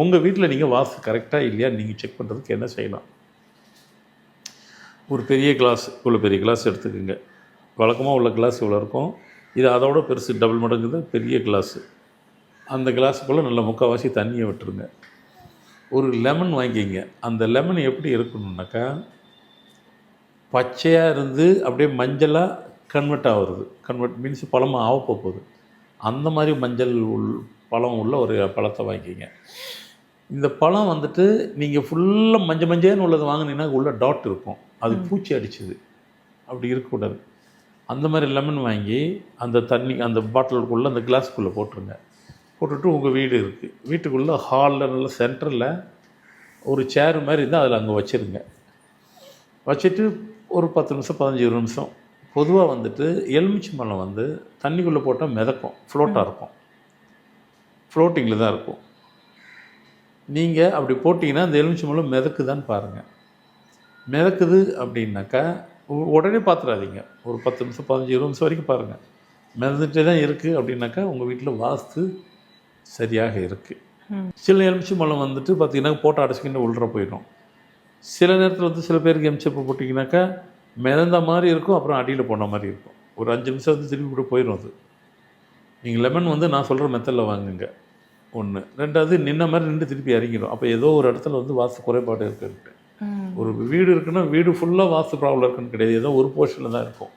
உங்கள் வீட்டில் நீங்கள் வாஸ்து கரெக்டாக இல்லையா? நீங்கள் செக் பண்ணுறதுக்கு என்ன செய்யலாம்? ஒரு பெரிய கிளாஸ் இவ்வளோ பெரிய கிளாஸ் எடுத்துக்கோங்க. வழக்கமாக உள்ள கிளாஸ் இவ்வளோ இருக்கும். இது அதோட பெருசு டபுள் மடங்குது பெரிய கிளாஸு அந்த கிளாஸுக்குள்ளே நல்ல முக்கால்வாசி தண்ணியை விட்டுருங்க. ஒரு லெமன் வாங்கிங்க அந்த லெமன் எப்படி இருக்கணும்னாக்கா பச்சையாக இருந்து அப்படியே மஞ்சளாக கன்வெர்ட் ஆகுறது. கன்வெர்ட் மீன்ஸ் பழமாக ஆக போகுது அந்த மாதிரி மஞ்சள் உள் பழம் உள்ள ஒரு பழத்தை வாங்கிக்கிங்க. இந்த பழம் வந்துட்டு நீங்கள் ஃபுல்லாக மஞ்சள் மஞ்சள்னு உள்ளது வாங்கினீங்கன்னா உள்ள டாட் இருக்கும். அது பூச்சி அடிச்சுது. அப்படி இருக்கக்கூடாது. அந்த மாதிரி லெமன் வாங்கி அந்த தண்ணி அந்த பாட்டிலுக்குள்ளே அந்த கிளாஸ்க்குள்ளே போட்டுருங்க. போட்டுட்டு உங்கள் வீடு இருக்குது வீட்டுக்குள்ளே ஹாலில் நல்ல சென்டரில் ஒரு சேர் மாதிரி இருந்தால் அதில் அங்கே வச்சுருங்க. வச்சுட்டு ஒரு பத்து நிமிஷம் பதினஞ்சு இருபது நிமிஷம். பொதுவாக வந்துட்டு எலுமிச்சை பழம் வந்து தண்ணிக்குள்ளே போட்டால் மிதக்கும். ஃப்ளோட்டாக இருக்கும். ஃப்ளோட்டிங்கில் தான் இருக்கும். நீங்கள் அப்படி போட்டிங்கன்னா அந்த எலுமிச்சை பழம் மிதக்குதான்னு பாருங்கள் மிதக்குது அப்படின்னாக்கா உடனே பார்த்துடாதீங்க ஒரு பத்து நிமிஷம் பதினஞ்சு இருபது நிமிஷம் வரைக்கும் பாருங்கள் மிதந்துட்டே தான் இருக்குது அப்படின்னாக்கா உங்கள் வீட்டில் வாஸ்து சரியாக இருக்குது. சில எலுமிச்சை பழம் வந்துட்டு பார்த்தீங்கன்னா போட்டு அடைச்சிக்கிட்டு உள்ள போயிடும். சில நேரத்தில் வந்து சில பேருக்கு எம்ச்சப்பை போட்டிங்கனாக்கா மிதந்த மாதிரி இருக்கும் அப்புறம் அடியில் போன மாதிரி இருக்கும். ஒரு அஞ்சு நிமிஷம் வந்து திருப்பி கூட போயிடும் அது. நீங்கள் லெமன் வந்து நான் சொல்கிற மெத்தடில் வாங்குங்க. ஒன்று ரெண்டாவது நின்ன மாதிரி நின்று திருப்பி இறங்கிடும் அப்போ ஏதோ ஒரு இடத்துல வந்து வாஸ்து குறைபாடு இருக்குன்ட்டு. ஒரு வீடு இருக்குன்னா வீடு ஃபுல்லாக வாஸ்து ப்ராப்ளம் இருக்குன்னு கிடையாது. ஏதோ ஒரு போர்ஷனில் தான் இருக்கும்.